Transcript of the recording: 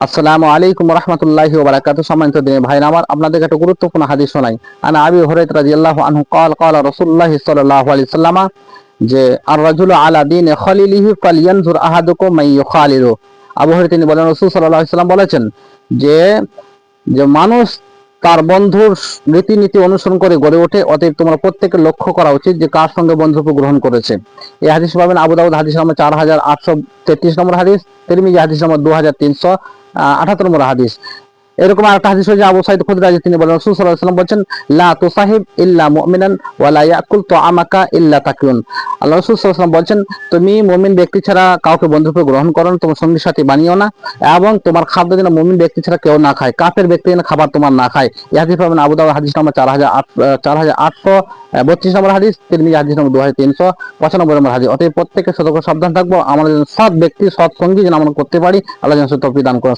আসসালামু আলাইকুম রহমতুল্লাহি ওবারাকাত সম্মানিত দিনে ভাইরা আমার আপনাদের একটা গুরুত্বপূর্ণ হাদিস শোনাই আনা আবি হুরাইরা রাদিয়াল্লাহু আনহু قال قال رسول الله صلى الله عليه وسلم যে আর রাজুল আলা দিন খলিলিহি ফালিয়ানজুর আহাদুকুম মান ইউখালিলু আবু হুরায়রা তিনি বলেন রাসূল সাল্লাল্লাহু আলাইহি সাল্লাম বলেছেন যে যে মানুষ তার বন্ধুর রীতিনীতি অনুসরণ করে গড়ে ওঠে অতএব তোমার প্রত্যেকের লক্ষ্য করা উচিত যে কার সঙ্গে বন্ধুত্ব গ্রহণ করেছে এই হাদিস পাবেন আবু দাউদ হাদিস নম্বর চার হাজার আটশো তেত্রিশ নম্বর হাদিস তিরমিজি হাদিস নম্বর দু হাজার তিনশো আঠাত্তর নম্বর হাদিস। এরকম আরেকটা হাদিস হয়েছে আবু সাইদ খুদরি রাজি তিনি বলেন, রাসূল সাল্লাল্লাহু আলাইহি ওয়াসাল্লাম বলেন লা তুসাহিব ইল্লা মুমিনান ওয়া লা ইয়াকুল তুআমাকা ইল্লা তাকুন আল্লাহ রাসূল ওয়াসাল্লাম বলেন তুমি মুমিন ব্যক্তি ছাড়া কাউকে বন্ধুত্ব গ্রহণ করো তোমার সঙ্গী সাথী বানিও না এবং তোমার খাদ্য যেন মুমিন ব্যক্তি ছাড়া কেউ না খায়, কাফের ব্যক্তি যেন খাবার তোমার না খায়। এই হাদিস পাবেন আবু দাউদ, হাদিস নম্বর চার হাজার আট চার হাজার আটশো বত্রিশ নম্বর হাদিস, তিরমিজি, হাদিস নম্বর দু হাজার তিনশো, পঁচানব্বই নম্বর হাদিস। অতএব প্রত্যেকে সতর্ক সাবধান থাকব আমাদের যেন সৎ ব্যক্তি সৎ সঙ্গী যেন আমরা করতে পারি, আল্লাহ যেন সে তৌফিক দান করেন।